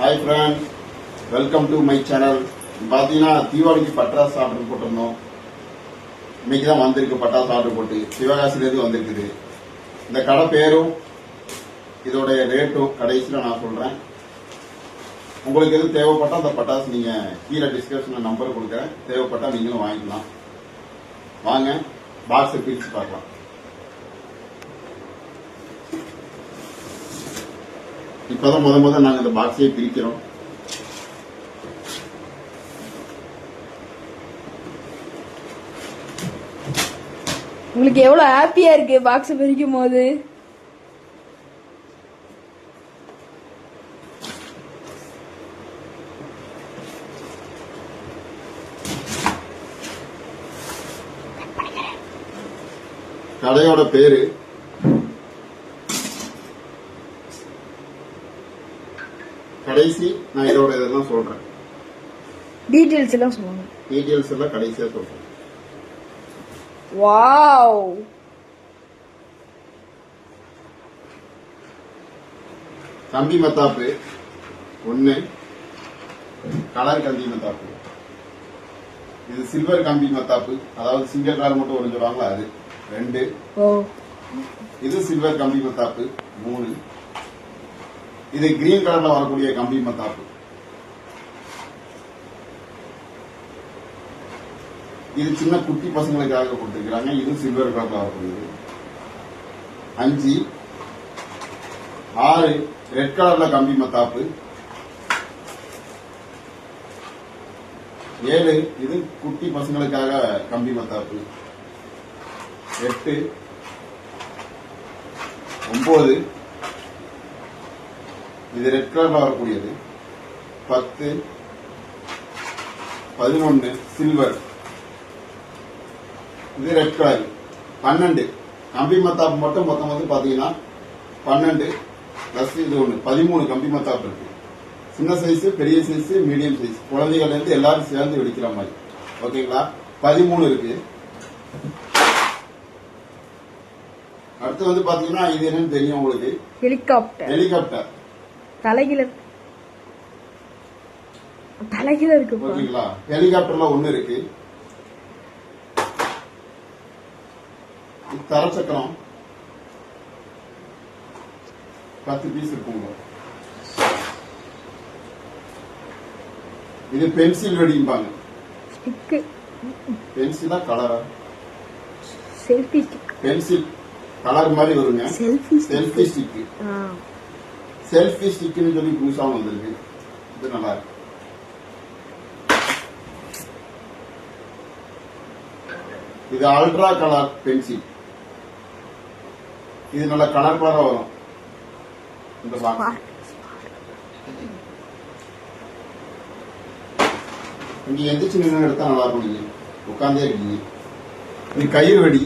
Hi friend welcome to my channel பார்த்தீங்கன்னா தீபாவளிக்கு பட்டாசு ஆர்டர் போட்டிருந்தோம். இன்னைக்கு தான் வந்திருக்கு பட்டாசு ஆர்டர் போட்டு. சிவகாசிலேருந்து வந்திருக்குது. இந்த கடை பேரும் இதோடைய ரேட்டும் கடைசியில் நான் சொல்கிறேன் உங்களுக்கு எதுவும் தேவைப்பட்டால் அந்த பட்டாசு நீங்கள் கீழே டிஸ்கிரிப்ஷனில் நம்பர் கொடுக்குறேன். தேவைப்பட்டால் நீங்களும் வாங்கிக்கலாம். வாங்க பாக்ஸை பிரித்து பார்க்கலாம். இப்போதான் முத முத நாங்கள் இந்த பாக்ஸையே பிரிக்கிறோம். உங்களுக்கு எவ்வளவு ஹாப்பியா இருக்கு பாக்ஸ் பிரிக்கும் போது? கடையோட பேரு கடைசி நான் இதோட இதெல்லாம் சொல்றேன். டீடைல்ஸ் எல்லாம் சொல்லுவாங்க டீட்டெயில்ஸ் எல்லாம் கடைசியா சொல்றேன். வாவ் கம்பி மத்தாப்பு ஒன்னு கலர் கம்பி மத்தாப்பு. இது சில்வர் கம்பி மத்தாப்பு அதாவது சிங்கிள் கலர் மட்டும் ஒரு சொல்லுவாங்களா அது? ரெண்டு. இது சில்வர் கம்பி மத்தாப்பு மூணு. இது கிரீன் கலர்ல வரக்கூடிய கம்பி மத்தாப்பு. இது சின்ன குட்டி பசங்களுக்காக கொடுத்துருக்கிறாங்க. இது சில்வர் கலர்ல வரக்கூடியது. அஞ்சு ஆறு ரெட் கலர்ல கம்பி மத்தாப்பு. ஏழு இது குட்டி பசங்களுக்காக கம்பி மத்தாப்பு. எட்டு ஒன்பது இது ரெட் கலர்ல வரக்கூடியது. பத்து பதினொன்னு சில்வர் இது ரெட் கலர் பன்னெண்டு. கம்பி மத்தாப்பு மட்டும் மொத்தம் வந்து பாத்தீங்கன்னா பன்னெண்டு பிளஸ் இது ஒன்று பதிமூணு கம்பி மத்தாப்பு இருக்கு. சின்ன சைஸ் பெரிய சைஸ் மீடியம் சைஸ் குழந்தைகள்ல இருந்து எல்லாரும் சேர்ந்து வெடிக்கிற மாதிரி. ஓகேங்களா? பதிமூணு இருக்கு. அடுத்து வந்து பாத்தீங்கன்னா இது என்னன்னு தெரியும் உங்களுக்கு? ஹெலிகாப்டர் ஹெலிகாப்டர் தலைகீழ தலைகீழ இருக்கு. ஓகேங்களா ஹெலிகாப்டர்ல ஒண்ணு இருக்கு. தரச்சக்கரம். பத்து பீஸ் இருக்குங்க. இது பென்சில் வெடிம்பாங்க ஸ்டிக்கு பென்சிலா கலரா செல்ஃபி ஸ்டிக் பென்சில் கலர் மாதிரி வருங்க. செல்ஃபி செல்ஃபி ஸ்டிக் செல்ஃபி ஸ்டிக்னு சொல்லி புதுசா வந்திருக்கு. இது நல்லா இருக்கு. இது அல்ட்ரா கலர் பென்சில் இது நல்ல கலர் கலரா வரும். இந்த பாக்ஸ் இங்க எந்திரிச்சு நின்று எடுத்தா நல்லா இருக்கும் நீங்க உட்காந்தே இருக்கீங்க. இது கயிறு வெடி.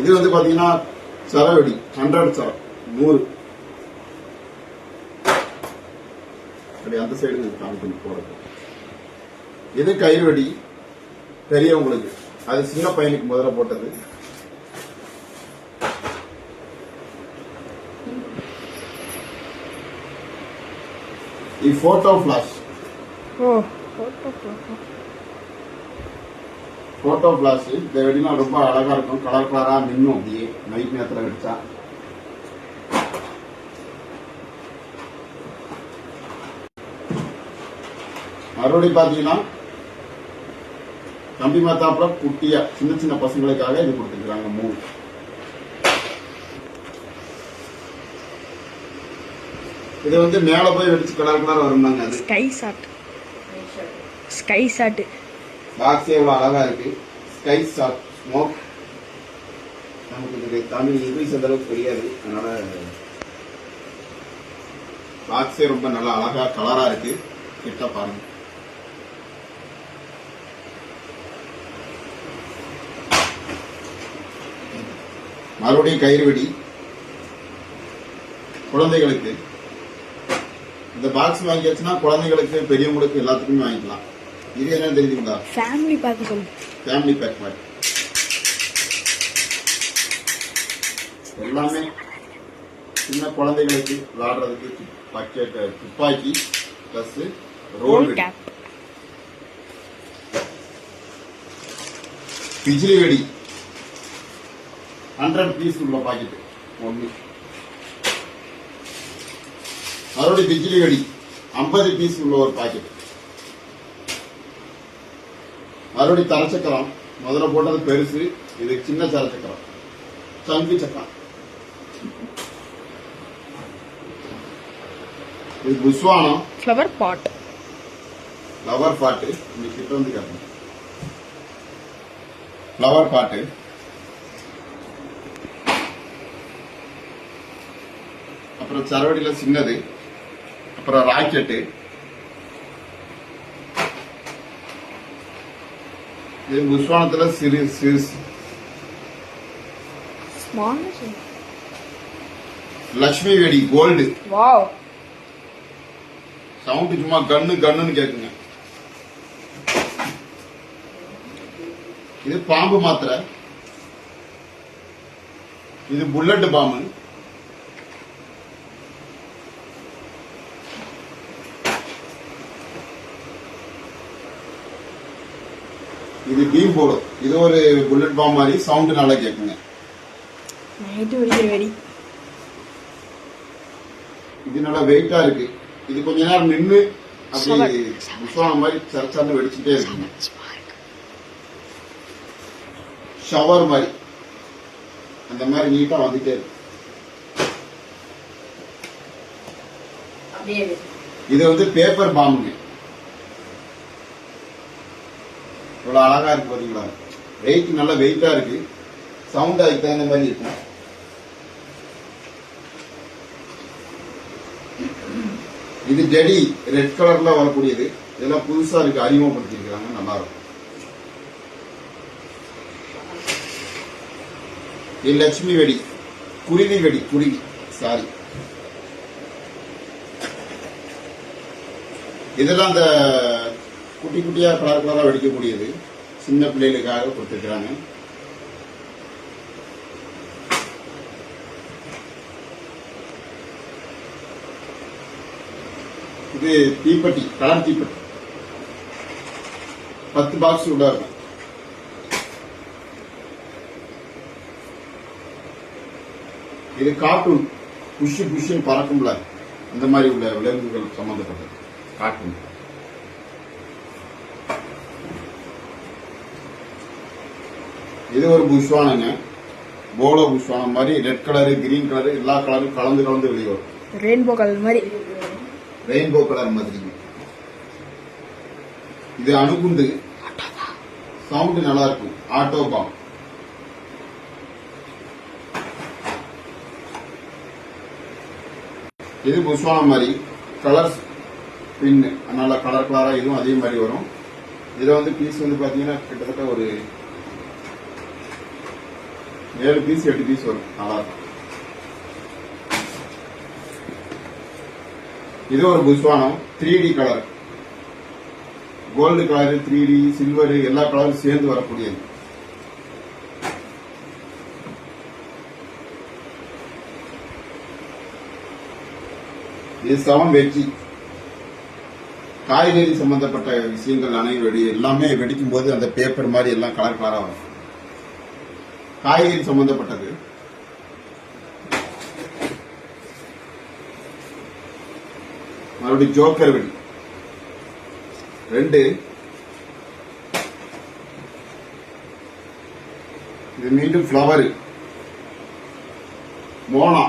இது வந்து பாத்தீங்கன்னா சரவெடி ஹண்ட்ரட் சார் நூறு. அப்படி அந்த சைடு காமிக்கணும் போறது. இது கயிறுவடி பெரியவங்களுக்கு. அது சின்ன பையனுக்கு முதல்ல போட்டது. இது போட்டோ பிளாஷ் ஓ போட்டோ பிளாஷ் இந்த வெடினா ரொம்ப அழகா இருக்கும். கலர் கலரா மின்னும் அப்படியே. நைட் நேரத்தில் வெடிச்சா. மறுபடியும் பாத்தீங்கன்னா கம்பி மாத்தாப்புல குட்டியா சின்ன சின்ன பசங்களுக்காக இது கொடுத்துருக்காங்க மூணு. இது வந்து மேல போய் வெடிச்சு கலர் கலர் வரும்னாங்க அது. ஸ்கை ஷாட் ஸ்கை ஷாட் பாக்ஸே எவ்வளோ அழகா இருக்கு. ஸ்கை ஷாட் ஸ்மோக் நமக்கு இதுக்கு தமிழ் இங்கிலீஷ் அந்த அளவுக்கு தெரியாது. அதனால பாக்ஸே ரொம்ப நல்லா அழகா கலரா இருக்கு. கிட்ட பாருங்க. மறுபடியும் கயிறு வெடி குழந்தைகளுக்கு. இந்த பாக்ஸ் வாங்கியாச்சுன்னா குழந்தைகளுக்கு பெரியவங்களுக்கு எல்லாத்துக்குமே வாங்கிக்கலாம். இது என்ன தெரியுதுங்களா ஃபேமிலி பார்க்க சொல்லு. ஃபேமிலி பேக் மாதிரி. எல்லாமே சின்ன குழந்தைகளுக்கு விளையாடுறதுக்கு பக்கெட் துப்பாக்கி plus roll roll cap Bijili வெடி. ஹண்ட்ரட் பீஸ் உள்ள பாக்கெட் ஒன்று மறுபடியும் பிஜிலி வெடி. ஐம்பது பீஸ் உள்ள ஒரு பாக்கெட் மறுபடியும் தரச்சக்கரம் முதல்ல போட்டது பெருசு இது சின்ன தரச்சக்கரம் சங்கு சக்கரம் இது புஸ்வானம் ஃப்ளவர் பாட் ஃப்ளவர் பாட்டு இந்த கிட்ட வந்து காட்டுங்க ஃப்ளவர் பாட்டு அப்புறம் சரவடியில சின்னது அப்புறம் ராக்கெட்டு இது புஸ்வானத்துல சிறு ஸ்மால் லக்ஷ்மி வெடி கோல்டு. வாவ் சவுண்ட் சும்மா கன்னு கன்னுன்னு கேக்குங்க. இது பாம்பு மாத்திரை. இது புல்லட் பாம்பு. இது பீம் போடு. இது ஒரு புல்லட் பாம்பு மாதிரி சவுண்ட் நல்லா கேக்குங்க. நைட்டு வெடிக்கிற வெடி இது நல்லா வெயிட்டா இருக்கு. இது கொஞ்ச நேரம் நின்னு அப்படி புஸ்வானம் மாதிரி சரச்சார்னு வெடிச்சுட்டே இருக்குங்க. ஷவர் மாதிரி. அந்த மாதிரி நீட்டா வந்துட்டே இருக்கு. இது வந்து பேப்பர் பாம்புங்க இவ்வளோ அழகா இருக்கு பார்த்தீங்களா வெயிட் நல்லா வெயிட்டா இருக்கு. சவுண்ட் அதுக்கு தகுந்த மாதிரி இருக்கும். இது ஜெடி ரெட் கலர்ல வரக்கூடியது. இதெல்லாம் புதுசா இருக்கு. அறிமுகப்படுத்திருக்கிறாங்க நல்லா இருக்கும். இது லட்சுமி வெடி. குருவி வெடி. குருவி. சாரி இதெல்லாம் அந்த குட்டி குட்டியாக கலர் கலராக வெடிக்கக்கூடியது. சின்ன பிள்ளைகளுக்காக கொடுத்துருக்குறாங்க. இது தீப்பெட்டி கலர் தீப்பெட்டி. பத்து பாக்ஸ் உள்ள இருக்கும் இது கார்ட்டூன் புஷு புஷுன்னு பறக்கும்ல. அந்த மாதிரி உள்ள விலங்குகள் சம்பந்தப்பட்டது. கார்ட்டூன் இது ஒரு புஷ்வானங்க. போலோ புஷ்வானம் மாதிரி ரெட் கலரு கிரீன் கலரு எல்லா கலரும் கலந்து கலந்து வெளியே வரும் ரெயின்போ கலர் மாதிரி. ரெயின்போ கலர் மாதிரி. இது அணுகுண்டு. சவுண்ட் நல்லா இருக்கும் ஆட்டோ பாம் இது புஷ்வானம் மாதிரி. கலர்ஸ் பின் நல்லா கலர் கலரா இதுவும் அதே மாதிரி வரும். இதுல வந்து பீஸ் வந்து பாத்தீங்கன்னா கிட்டத்தட்ட ஒரு ஏழு பீஸ் எட்டு பீஸ் வரும். நல்லா இருக்கும். இது ஒரு புஷ்வானம். Three D colour gold colour three D silver எல்லா கலரும் சேர்ந்து வரக்கூடியது. இது செவன் வெற்றி காய்கறி சம்பந்தப்பட்ட விஷயங்கள் அனைவருடைய எல்லாமே வெடிக்கும் போது அந்த பேப்பர் மாதிரி எல்லாம் கலர் கலராக வரும். காய்கறி சம்பந்தப்பட்டது. மறுபடியும் ஜோக்கர் வெடி ரெண்டு. இது மீண்டும் ஃப்ளவர் மோனா.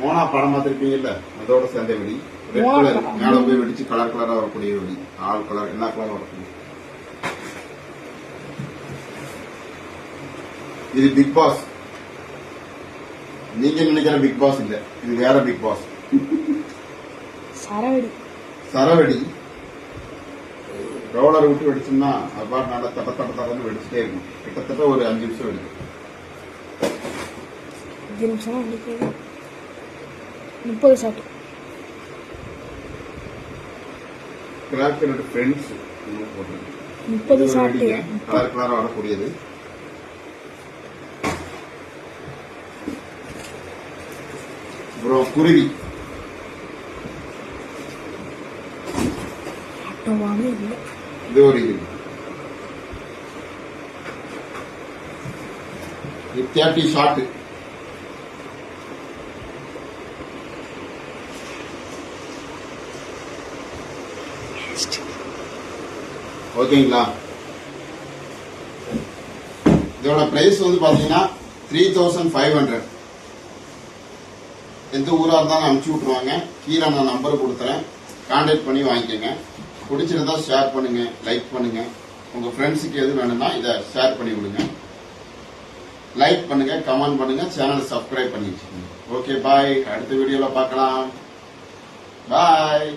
மோனா படம் பார்த்திருப்பீங்கல்ல? அதோட சேர்ந்த வெடி ரெட் கலர். மேல போய் வெடிச்சு கலர் கலரா வரக்கூடிய வெடி ஆல் கலர் எல்லா கலரும் வரக்கூடிய இது பிக் பாஸ் நீங்க நினைக்கிற பிக் பாஸ் இல்ல. இது வேற பிக் பாஸ் சரவெடி. சரவெடி ரோலர் விட்டு வெடிச்சோம்னா அது பாட்டு நல்லா தட்ட தட்ட தட்டன்னு வெடிச்சுட்டே இருக்கும். கிட்டத்தட்ட ஒரு அஞ்சு நிமிஷம் வெடிக்கும். அஞ்சு நிமிஷம் முப்பது ஷாட் கிராக்கரோட ஃப்ரெண்ட்ஸ். முப்பது வெடிங்க. கலர் கலரா வரக்கூடியது. அப்புறம் குருவி ஆட்டோவாவே இல்லை இது ஒரு இது இது தேர்ட்டி ஷாட்டு ஓகேங்களா இதோட பிரைஸ் வந்து பாத்தீங்கன்னா த்ரீ தௌசண்ட் ஃபைவ் ஹண்ட்ரட் எந்த ஊராக இருந்தாலும் அனுப்பிச்சு விட்ருவாங்க கீழே நான் நம்பர் கொடுத்துறேன் கான்டாக்ட் பண்ணி வாங்கிக்கோங்க. பிடிச்சிருந்தா ஷேர் பண்ணுங்க லைக் பண்ணுங்க. உங்க ஃப்ரெண்ட்ஸுக்கு எது வேணும்னா இதை ஷேர் பண்ணி விடுங்க. லைக் பண்ணுங்க கமெண்ட் பண்ணுங்க சேனலை சப்ஸ்கிரைப் பண்ணி வச்சுக்கோங்க ஓகே பாய் அடுத்த வீடியோவில் பார்க்கலாம். பாய்